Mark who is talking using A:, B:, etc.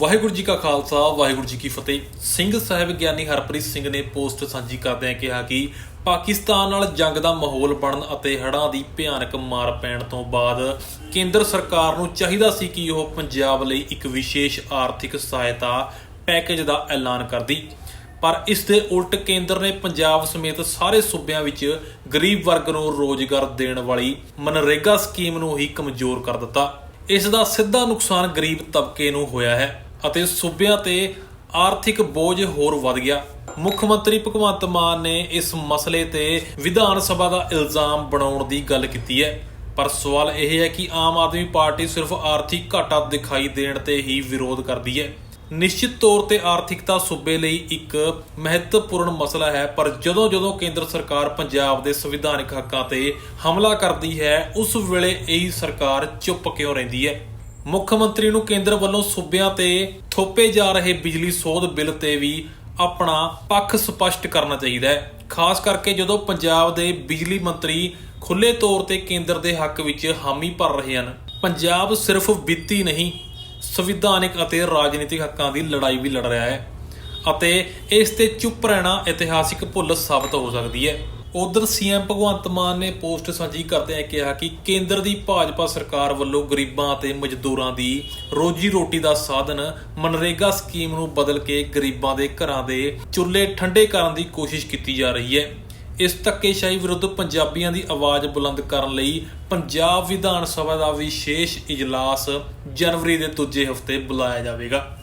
A: ਵਾਹਿਗੁਰੂ ਜੀ ਕਾ ਖਾਲਸਾ, ਵਾਹਿਗੁਰੂ ਜੀ ਕੀ ਫਤਿਹ। ਸਿੰਘ ਸਾਹਿਬ ਗਿਆਨੀ ਹਰਪ੍ਰੀਤ ਸਿੰਘ ਨੇ ਪੋਸਟ ਸਾਂਝੀ ਕਰਦਿਆਂ ਕਿਹਾ ਕਿ ਪਾਕਿਸਤਾਨ ਨਾਲ ਜੰਗ ਦਾ ਮਾਹੌਲ ਬਣਨ ਅਤੇ ਹੜ੍ਹਾਂ ਦੀ ਭਿਆਨਕ ਮਾਰ ਪੈਣ ਤੋਂ ਬਾਅਦ ਕੇਂਦਰ ਸਰਕਾਰ ਨੂੰ ਚਾਹੀਦਾ ਸੀ ਕਿ ਉਹ ਪੰਜਾਬ ਲਈ ਇੱਕ ਵਿਸ਼ੇਸ਼ ਆਰਥਿਕ ਸਹਾਇਤਾ ਪੈਕੇਜ ਦਾ ਐਲਾਨ ਕਰਦੀ। ਪਰ ਇਸ ਦੇ ਉਲਟ ਕੇਂਦਰ ਨੇ ਪੰਜਾਬ ਸਮੇਤ ਸਾਰੇ ਸੂਬਿਆਂ ਵਿੱਚ ਗਰੀਬ ਵਰਗ ਨੂੰ ਰੋਜ਼ਗਾਰ ਦੇਣ ਵਾਲੀ ਮਨਰੇਗਾ ਸਕੀਮ ਨੂੰ ਹੀ ਕਮਜ਼ੋਰ ਕਰ ਦਿੱਤਾ। ਇਸ ਦਾ ਸਿੱਧਾ ਨੁਕਸਾਨ ਗਰੀਬ ਤਬਕੇ ਨੂੰ ਹੋਇਆ ਹੈ। ਅਤੇ ਸੂਬਿਆਂ ਤੇ ਆਰਥਿਕ ਬੋਝ ਹੋਰ ਵੱਧ ਗਿਆ। ਮੁੱਖ ਮੰਤਰੀ ਭਗਵੰਤ ਮਾਨ ਨੇ ਇਸ ਮਸਲੇ ਤੇ ਵਿਧਾਨ ਸਭਾ ਦਾ ਇਲਜ਼ਾਮ ਬਣਾਉਣ ਦੀ ਗੱਲ ਕੀਤੀ ਹੈ। ਪਰ ਸਵਾਲ ਇਹ ਹੈ ਕਿ ਆਮ ਆਦਮੀ ਪਾਰਟੀ ਸਿਰਫ ਆਰਥਿਕ ਘਾਟਾ ਦਿਖਾਈ ਦੇਣ ਤੇ ਹੀ ਵਿਰੋਧ ਕਰਦੀ ਹੈ। ਨਿਸ਼ਚਿਤ ਤੌਰ ਤੇ ਆਰਥਿਕਤਾ ਸੂਬੇ ਲਈ ਇੱਕ ਮਹੱਤਵਪੂਰਨ ਮਸਲਾ ਹੈ, ਪਰ ਜਦੋਂ ਜਦੋਂ ਕੇਂਦਰ ਸਰਕਾਰ ਪੰਜਾਬ ਦੇ ਸੰਵਿਧਾਨਕ ਹੱਕਾਂ ਤੇ ਹਮਲਾ ਕਰਦੀ ਹੈ, ਉਸ ਵੇਲੇ ਇਹੀ ਸਰਕਾਰ ਚੁੱਪ ਕਿਉਂ ਰਹਿੰਦੀ ਹੈ? ਮੁੱਖ ਮੰਤਰੀ ਨੂੰ ਕੇਂਦਰ ਵੱਲੋਂ ਸੂਬਿਆਂ ਤੇ ਥੋਪੇ ਜਾ ਰਹੇ ਬਿਜਲੀ ਸੋਧ ਬਿੱਲ ਤੇ ਵੀ ਆਪਣਾ ਪੱਖ ਸਪਸ਼ਟ ਕਰਨਾ ਚਾਹੀਦਾ ਹੈ। ਖਾਸ ਕਰਕੇ ਜਦੋਂ ਪੰਜਾਬ ਦੇ ਬਿਜਲੀ ਮੰਤਰੀ ਖੁੱਲੇ ਤੌਰ ਤੇ ਕੇਂਦਰ ਦੇ ਹੱਕ ਵਿੱਚ ਹਾਮੀ ਭਰ ਰਹੇ ਹਨ, ਪੰਜਾਬ ਸਿਰਫ ਵਿੱਤੀ ਨਹੀਂ, ਸੰਵਿਧਾਨਿਕ ਅਤੇ ਰਾਜਨੀਤਿਕ ਹੱਕਾਂ ਦੀ ਲੜਾਈ ਵੀ ਲੜ ਰਿਹਾ ਹੈ ਅਤੇ ਇਸ ਤੇ ਚੁੱਪ ਰਹਿਣਾ ਇਤਿਹਾਸਿਕ ਭੁੱਲ ਸਾਬਤ ਹੋ ਸਕਦੀ ਹੈ। ਉਧਰ ਸੀਐਮ ਭਗਵੰਤ ਮਾਨ ਨੇ ਪੋਸਟ ਸਾਂਝੀ ਕਰਦਿਆਂ ਕਿਹਾ ਕਿ ਕੇਂਦਰ ਦੀ ਭਾਜਪਾ ਸਰਕਾਰ ਵੱਲੋਂ ਗਰੀਬਾਂ ਅਤੇ ਮਜ਼ਦੂਰਾਂ ਦੀ ਰੋਜੀ ਰੋਟੀ ਦਾ ਸਾਧਨ ਮਨਰੇਗਾ ਸਕੀਮ ਨੂੰ ਬਦਲ ਕੇ ਗਰੀਬਾਂ ਦੇ ਘਰਾਂ ਦੇ ਚੁੱਲ੍ਹੇ ਠੰਡੇ ਕਰਨ ਦੀ ਕੋਸ਼ਿਸ਼ ਕੀਤੀ ਜਾ ਰਹੀ ਹੈ। ਇਸ ਧੱਕੇਸ਼ਾਹੀ ਵਿਰੁੱਧ ਪੰਜਾਬੀਆਂ ਦੀ ਆਵਾਜ਼ ਬੁਲੰਦ ਕਰਨ ਲਈ ਪੰਜਾਬ ਵਿਧਾਨ ਸਭਾ ਦਾ ਵਿਸ਼ੇਸ਼ ਇਜਲਾਸ ਜਨਵਰੀ ਦੇ ਦੂਜੇ ਹਫ਼ਤੇ ਬੁਲਾਇਆ ਜਾਵੇਗਾ।